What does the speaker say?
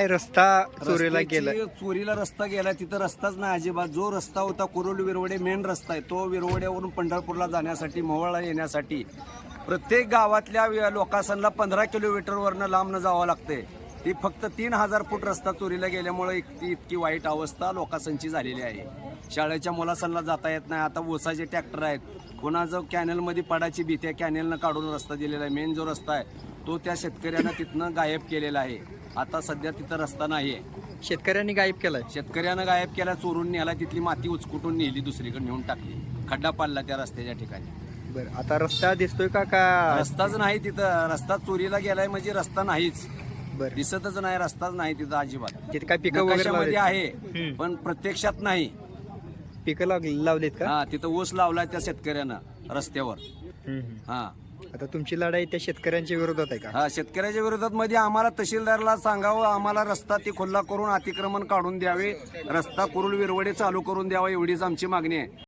रस्ता चोरीला रस्त्याची- गेलाय? चोरीला रस्ता गेला तिथं रस्ताच नाही अजिबात. जो रस्ता होता कुरोली विरवडे मेन रस्ता आहे. तो विरवड्यावरून पंढरपूरला जाण्यासाठी मोहोळला येण्यासाठी प्रत्येक गावातल्या लोकांना पंधरा किलोमीटरवरनं लांबनं जावं लागतंय. ती फक्त तीन हजार फूट रस्ता चोरीला गेल्यामुळे इतकी इतकी वाईट अवस्था लोकांची झालेली आहे. शाळेच्या मुलासांना जाता येत नाही. आता ऊसाचे ट्रॅक्टर आहेत. कोणाचं कॅनलमध्ये पडायची भीती आहे कॅनेलनं काढून रस्ता दिलेला आहे. मेन जो रस्ता आहे तो त्या शेतकऱ्यानं तिथनं गायब केलेला आहे. आता सध्या तिथं रस्ता नाही आहे. शेतकऱ्यांनी गायब केलाय. शेतकऱ्यानं गायब केला चोरून नेला तिथली माती उचकुटून नेली दुसरीकडे नेऊन टाकली. खड्डा पाडला त्या रस्त्याच्या ठिकाणी. बर आता रस्ता दिसतोय का का रस्ताच नाही तिथं. रस्ता चोरीला गेलाय म्हणजे रस्ता नाहीच. बर. दिसतच नाही रस्ताच नाही तिथं अजिबात. तिथे काय पिकं वगैरे नकाशामध्ये लावलेत? आहे हम्म. पण प्रत्यक्षात नाही. पिकं लाव- लावलीत का? हा तिथं ऊस लावलाय त्या शेतकऱ्यानं रस्त्यावर. हम्म, हम्म. हा. आता तुमची लढाई त्या शेतकऱ्यांच्या विरोधात आहे का? हा शेतकऱ्याच्या विरोधात मध्ये आम्हाला तहसीलदारला सांगावं आम्हाला रस्ता ती खुल्ला करून अतिक्रमण काढून द्यावे रस्ता कुरुल विरवडे चालू करून द्यावा एवढीच आमची मागणी आहे.